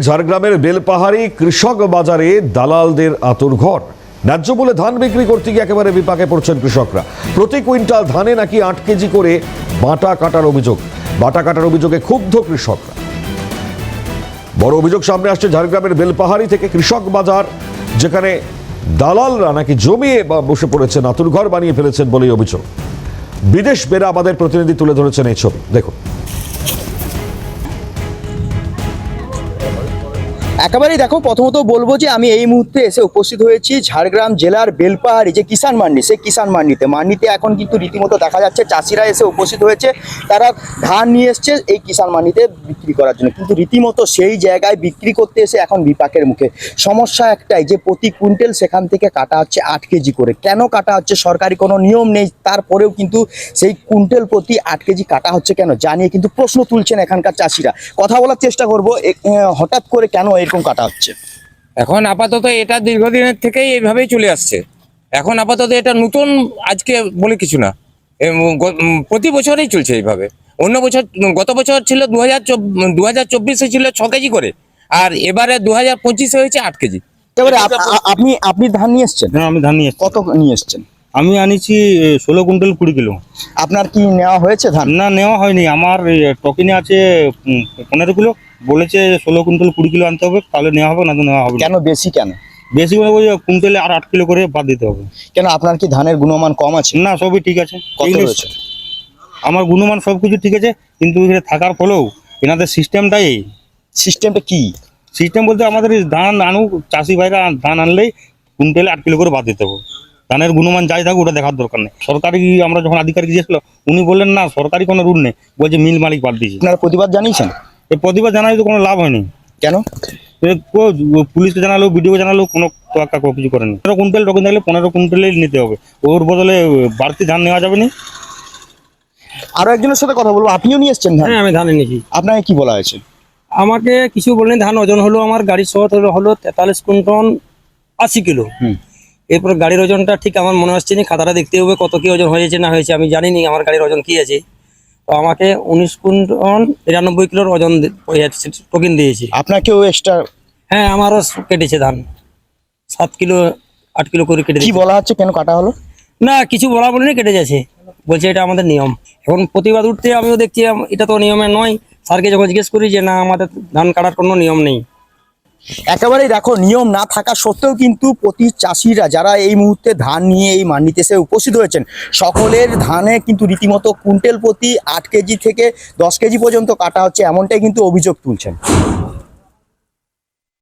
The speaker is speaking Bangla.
ঝাড়গ্রামের বেলপাহাড়ি কৃষক বাজারে দালালদের আতুর ঘর। ন্যায্য বলে ধান বিক্রি করতে গিয়ে একেবারে বিপাকে পড়ছেন কৃষকরা। প্রতি কুইন্টাল ধানে নাকি আট কেজি করে বাটা কাটার অভিযোগ। বাটা কাটার অভিযোগে ক্ষুব্ধ কৃষকরা। বড় অভিযোগ সামনে আসছে ঝাড়গ্রামের বেলপাহাড়ি থেকে কৃষক বাজার, যেখানে দালালরা নাকি জমিয়ে বা বসে পড়েছেন, আতুর ঘর বানিয়ে ফেলেছেন বলেই অভিযোগ। বিদেশ বেরা আমাদের প্রতিনিধি তুলে ধরেছেন এই ছবি। দেখুন। একেবারেই দেখো, প্রথমত বলব যে আমি এই মুহূর্তে এসে উপস্থিত হয়েছি ঝাড়গ্রাম জেলার বেলপাহাড়ি, যে কিষান মান্ডি, সেই কিষান মান্ডিতে। মান্ডিতে এখন কিন্তু রীতিমতো দেখা যাচ্ছে চাষিরা এসে উপস্থিত হয়েছে। তারা ধান নিয়ে এসছে এই কিষান মান্ডিতে বিক্রি করার জন্য। কিন্তু রীতিমতো সেই জায়গায় বিক্রি করতে এসে এখন বিপাকের মুখে। সমস্যা একটাই যে প্রতি কুইন্টাল সেখান থেকে কাটা হচ্ছে আট কেজি করে। কেন কাটা হচ্ছে? সরকারি কোনো নিয়ম নেই। তারপরেও কিন্তু সেই কুইন্টাল প্রতি আট কেজি কাটা হচ্ছে কেন? জানিয়ে কিন্তু প্রশ্ন তুলছেন এখানকার চাষিরা। কথা বলার চেষ্টা করব। হঠাৎ করে কেন এরকম কাটা হচ্ছে। এখন আপাতত এটা দীর্ঘদিনের থেকেই এইভাবেই চলে আসছে। এখন আপাতত এটা নতুন আজকে বলে কিছু না। প্রতি বছরই চলছে এইভাবে। অন্য বছর গত বছর ছিল দু হাজার দু হাজার চব্বিশে ছিল ছ কেজি করে। আর এবারে দু হাজার পঁচিশে হয়েছে আট কেজি। এবারে আপনি আপনি ধান নিয়ে এসছেন? হ্যাঁ আমি ধান নিয়ে কত নিয়ে এসছেন? আমি আনিছি ষোলো কুইন্টাল কুড়ি কিলো। আপনার কি নেওয়া হয়েছে ধান? না নেওয়া হয়নি। আমার টকিনে আছে পনেরো কিলো। বলেছে ষোলো কুইন্টাল কুড়ি কিলো আনতে হবে তাহলে নেওয়া হবে না তো নেওয়া হবে না। কেন বেশি কেন? বেশি করে ওই কুইন্টালে আর আট কিলো করে বাদ দিতে হবে। কেন আপনার কি ধানের গুণমান কম আছে? না সবই ঠিক আছে। কত এগুলো- রয়েছে? আমার গুণমান সব কিছু ঠিক আছে কিন্তু এখানে থাকার ফলেও এনাদের সিস্টেমটাই সিস্টেমটা কি? সিস্টেম বলতে আমাদের এই ধান আনুক চাষি ভাইরা ধান আনলেই কুইন্টালে আট কিলো করে বাদ দিতে হবে। ধানের গুণমান যাই থাকুক ওটা দেখার দরকার নেই। সরকারি আমরা যখন আধিকারিক গিয়েছিল উনি বললেন না সরকারি কোনো রুল নেই। বলছে মিল মালিক বাদ দিয়েছে। আপনারা প্রতিবাদ জানিয়েছেন? এই প্রতিবাদ জানাই তো কোনো লাভ হয়নি। কেন? কো- পুলিশকে জানালো ভিডিও জানালো কোনো তোয়াক্কা কোনো কিছু করেনি। পনেরো কুইন্টাল টোকেন থাকলে পনেরো কুইন্টালেই নিতে হবে। ওর বদলে বাড়তি ধান নেওয়া যাবে না? আরও একজনের সাথে কথা বলব। আপনিও নিয়ে এসছেন হ্যাঁ আমি ধান এনেছি। আপনাকে কি বলা হয়েছে? আমাকে কিছু বললেন ধান ওজন হলো আমার গাড়ির সহ হলো- হলো তেতাল্লিশ কুইন্টন আশি কিলো। হুম। এরপর গাড়ির ওজনটা ঠিক আমার মনে হচ্ছে না খাতাটা দেখতে হবে কত কি ওজন হয়েছে না হয়েছে আমি জানি নি আমার গাড়ির ওজন কি আছে। আমাকে উনিশ কুইন্টন নিরানব্বই কিলোর ওজন টোকেন দিয়েছে। আপনাকেও এক্সট্রা হ্যাঁ আমারও কেটেছে ধান। সাত কিলো আট কিলো করে কেটে কি বলা হচ্ছে? কেন কাটা হলো? না কিছু বলা বলিনি কেটে যাচ্ছে। বলছে এটা আমাদের নিয়ম। এখন প্রতিবাদ উঠতে আমিও দেখছি এটা তো নিয়মে নয়। স্যারকে যখন জিজ্ঞেস করি যে না আমাদের ধান কাটার কোনো নিয়ম নেই। একেবারেই দেখো, নিয়ম না থাকা সত্ত্বেও কিন্তু প্রতি চাষিরা যারা এই মুহূর্তে ধান নিয়ে এই মান্ডিতে এসে উপস্থিত হয়েছেন, সকলের ধানে কিন্তু রীতিমতো কুইন্টেল প্রতি আট কেজি থেকে দশ কেজি পর্যন্ত কাটা হচ্ছে, এমনটাই কিন্তু অভিযোগ তুলছেন।